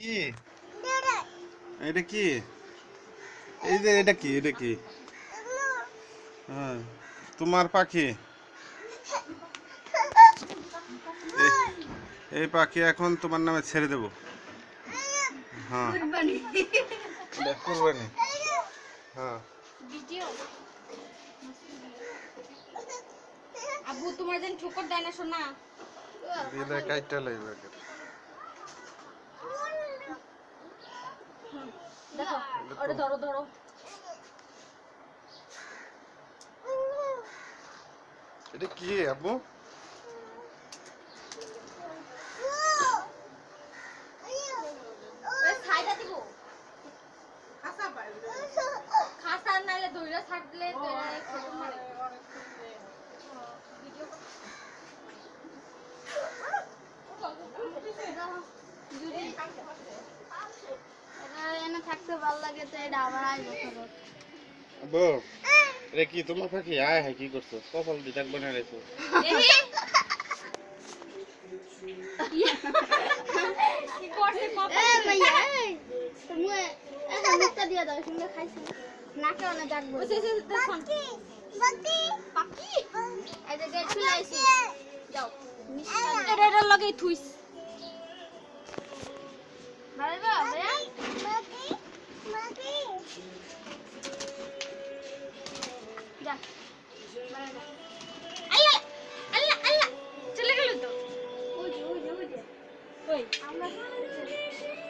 কি? এটা কি? এই যে এটা কি? এটা কি? হ্যাঁ। তোমার পাখি? এই- পাখি এখন তোমার নামে ছেড়ে দেবো। হ্যাঁ। কুরবানি। হ্যাঁ। আবু তোমার যেন ঠোকর দেয় না শোনা। দিলে কাইটা লাগবে। দেখো ওটা ধরো ধরো। এটা কি আপু খাসার নাইলে দইরা থাকলে ভালো লাগে তো এটা আবার আসব ফেরত আব্বু এটা কি তোমার পাখি? আয় হ্যাঁ কি করছ? কপাল দিয়ে ডাক বানিয়ে মাইয়া এই তুমি ya. ¡Ay, ay! ¡Ay, ay! ¡Ay, ay! ¡Ay, ay! ¡Ay.